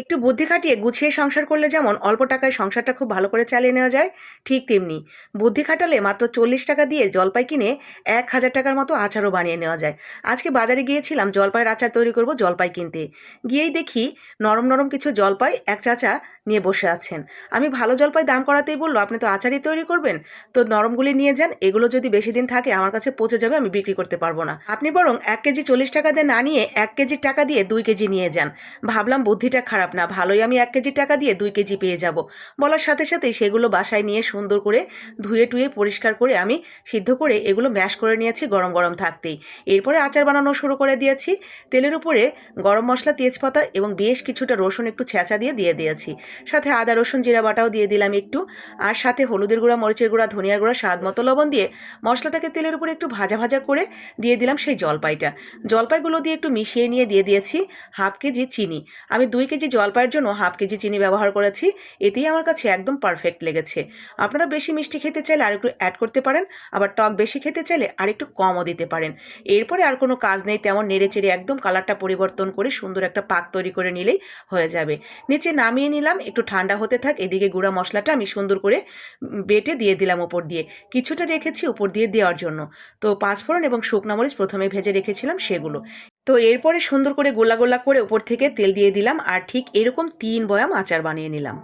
একটু বুদ্ধি খাটিয়ে গুছিয়ে সংসার করলে যেমন অল্প টাকায় সংসারটা খুব ভালো করে চালিয়ে নেওয়া যায়, ঠিক তেমনি। বুদ্ধি খাটালে মাত্র চল্লিশ টাকা দিয়ে জলপাই কিনে এক হাজার টাকার মতো আচারও বানিয়ে নেওয়া যায়। আজকে বাজারে গিয়েছিলাম, জলপাইয়ের আচার তৈরি করব জলপাই কিনতে। গিয়েই দেখি নরম নরম কিছু জলপাই, এক চাচা নিয়ে বসে আছেন। আমি ভালো জলপাই দাম করাতেই বলল, আপনি তো আচারই তৈরি করবেন। তো নরমগুলি নিয়ে যান, এগুলো যদি বেশি দিন থাকে আমার কাছে পচে যাবে, আমি বিক্রি করতে পারব না। আপনি বরং এক কেজি চল্লিশ টাকা দিয়ে না নিয়ে এক কেজির টাকা দিয়ে দুই কেজি নিয়ে যান। ভাবলাম বুদ্ধিটা খারাপ না, ভালোই আমি এক কেজি টাকা দিয়ে দুই কেজি পেয়ে যাব। বলার সাথে সাথেই সেগুলো বাসায় নিয়ে সুন্দর করে ধুয়ে টুয়ে পরিষ্কার করে আমি সিদ্ধ করে এগুলো ম্যাশ করে নিয়েছি গরম গরম থাকতেই। এরপরে আচার বানানো শুরু করে দিয়েছি। তেলের উপরে গরম মশলা, তেজপাতা এবং বেশ কিছুটা রসুন একটু ছেঁচা দিয়ে দিয়ে দিয়েছি। সাথে আদা, রসুন, জিরা বাটাও দিয়ে দিলাম একটু। আর সাথে হলুদের গুঁড়া, মরিচের গুঁড়া, ধনিয়ার গুঁড়া, স্বাদ মতো লবণ দিয়ে মশলাটাকে তেলের উপরে একটু ভাজা ভাজা করে দিয়ে দিলাম সেই জলপাইটা। জলপাইগুলো দিয়ে একটু মিশিয়ে নিয়ে দিয়ে দিয়েছি হাফ কেজি চিনি। আমি দুই কেজি জলপাইয়ের জন্য হাফ কেজি চিনি ব্যবহার করেছি। এতেই আমার কাছে একদম পারফেক্ট লেগেছে। আপনারা বেশি মিষ্টি খেতে চাইলে আর একটু অ্যাড করতে পারেন, আবার টক বেশি খেতে চাইলে আর একটু কমও দিতে পারেন। এরপরে আর কোনো কাজ নেই, তেমন নেড়ে চেড়ে একদম কালারটা পরিবর্তন করে সুন্দর একটা পাক তৈরি করে নিলেই হয়ে যাবে। নিচে নামিয়ে নিলাম একটু ঠান্ডা হতে থাক, এদিকে গুঁড়া মশলাটা আমি সুন্দর করে বেটে দিয়ে দিলাম ওপর দিয়ে। কিছুটা রেখেছি উপর দিয়ে দেওয়ার জন্য। তো পাঁচফোড়ন এবং শুকনো মরিচ প্রথমে ভেজে রেখেছিলাম সেগুলো। তো এরপরে সুন্দর করে গোলা গোলা করে উপর থেকে তেল দিয়ে দিলাম, আর ঠিক এরকম তিন বয়াম আচার বানিয়ে নিলাম।